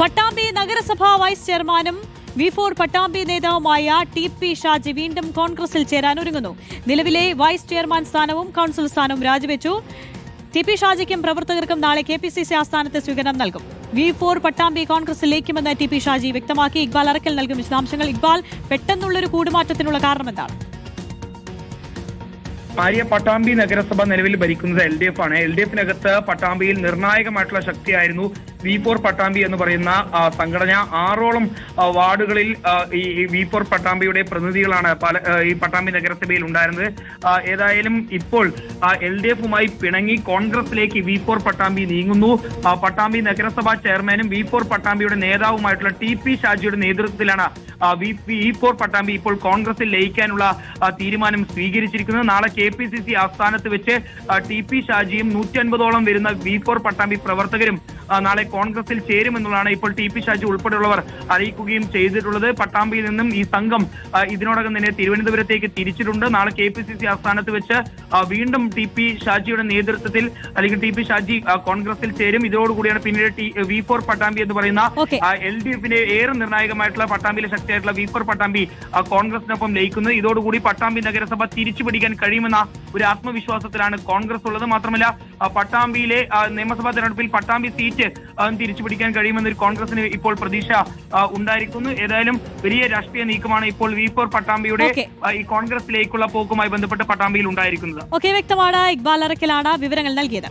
പട്ടാമ്പി നഗരസഭാ വൈസ് ചെയർമാനും V four Pattambi നേതാവുമായ ടി പി ഷാജി വീണ്ടും കോൺഗ്രസിൽ ചേരാൻ ഒരുങ്ങുന്നു. നിലവിലെ വൈസ് ചെയർമാൻ സ്ഥാനവും കൌൺസിൽ സ്ഥാനവും രാജിവെച്ചു. ടി പി ഷാജിക്കും പ്രവർത്തകർക്കും നാളെ കെ പി സി സി ആസ്ഥാനത്ത് സ്വീകരണം നൽകും. വി ഫോർ പട്ടാമ്പി കോൺഗ്രസിൽ ലയിക്കുമെന്ന് ടി പി ഷാജി വ്യക്തമാക്കി. ഇക്ബാൽ അറക്കൽ നൽകും വിശദാംശങ്ങൾ. ഇക്ബാൽ പെട്ടെന്നുള്ളൊരു കൂടുമാറ്റത്തിനുള്ള കാരണമെന്താണ് ഭാര്യ പട്ടാമ്പി നഗരസഭ നിലവിൽ ഭരിക്കുന്നത് എൽ ഡി എഫ് ആണ്. എൽ ഡി എഫിനകത്ത് പട്ടാമ്പിയിൽ നിർണായകമായിട്ടുള്ള ശക്തിയായിരുന്നു വി ഫോർ പട്ടാമ്പി എന്ന് പറയുന്ന സംഘടന ആറോളം വാർഡുകളിൽ ഈ വി ഫോർ പട്ടാമ്പിയുടെ പ്രതിനിധികളാണ് പല ഈ പട്ടാമ്പി നഗരസഭയിൽ ഉണ്ടായിരുന്നത്. ഏതായാലും ഇപ്പോൾ എൽ ഡി എഫുമായി പിണങ്ങി കോൺഗ്രസിലേക്ക് വി ഫോർ പട്ടാമ്പി നീങ്ങുന്നു. പട്ടാമ്പി നഗരസഭാ ചെയർമാനും വി ഫോർ പട്ടാമ്പിയുടെ നേതാവുമായിട്ടുള്ള ടി പി ഷാജിയുടെ നേതൃത്വത്തിലാണ് വി ഫോർ പട്ടാമ്പി ഇപ്പോൾ കോൺഗ്രസിൽ ലയിക്കാനുള്ള തീരുമാനം സ്വീകരിച്ചിരിക്കുന്നത്. നാളെ കെ പി സി സി ആസ്ഥാനത്ത് വെച്ച് ടി പി ഷാജിയും നൂറ്റി അൻപതോളം വരുന്ന വി ഫോർ പട്ടാമ്പി പ്രവർത്തകരും നാളെ കോൺഗ്രസിൽ ചേരുമെന്നുള്ളതാണ് ഇപ്പോൾ ടി പി ഷാജി ഉൾപ്പെടെയുള്ളവർ അറിയിക്കുകയും ചെയ്തിട്ടുള്ളത്. പട്ടാമ്പിയിൽ നിന്നും ഈ സംഘം ഇതിനോടകം തന്നെ തിരുവനന്തപുരത്തേക്ക് തിരിച്ചിട്ടുണ്ട്. നാളെ കെ പി സി സി ആസ്ഥാനത്ത് വെച്ച് വീണ്ടും ടി പി ഷാജിയുടെ നേതൃത്വത്തിൽ അല്ലെങ്കിൽ ടി പി ഷാജി കോൺഗ്രസിൽ ചേരും. ഇതോടുകൂടിയാണ് പിന്നീട് ടി വി ഫോർ പട്ടാമ്പി എന്ന് പറയുന്ന. എൽ ഡി എഫിന്റെ ഏറെ നിർണായകമായിട്ടുള്ള പട്ടാമ്പിയിലെ ശക്തിയായിട്ടുള്ള വി ഫോർ പട്ടാമ്പി കോൺഗ്രസിനൊപ്പം ലയിക്കുന്നത് ഇതോടുകൂടി പട്ടാമ്പി നഗരസഭ തിരിച്ചു പിടിക്കാൻ കഴിയുമെന്ന ഒരു ആത്മവിശ്വാസത്തിലാണ് കോൺഗ്രസ് ഉള്ളത്. മാത്രമല്ല പട്ടാമ്പിയിലെ നിയമസഭാ തെരഞ്ഞെടുപ്പിൽ പട്ടാമ്പി സീറ്റ് തിരിച്ചു പിടിക്കാൻ കഴിയുമെന്നൊരു കോൺഗ്രസിന് ഇപ്പോൾ പ്രതീക്ഷ ഉണ്ടായിരിക്കുന്നു. ഏതായാലും വലിയ രാഷ്ട്രീയ നീക്കമാണ് ഇപ്പോൾ വി ഫോർ പട്ടാമ്പിയുടെ ഈ കോൺഗ്രസിലേക്കുള്ള പോക്കുമായി ബന്ധപ്പെട്ട് പട്ടാമ്പിയിൽ ഉണ്ടായിരിക്കുന്നത്. ഓക്കെ വ്യക്തമാണ്. ഇക്ബാൽ അറക്കലാണ് വിവരങ്ങൾ നൽകിയത്.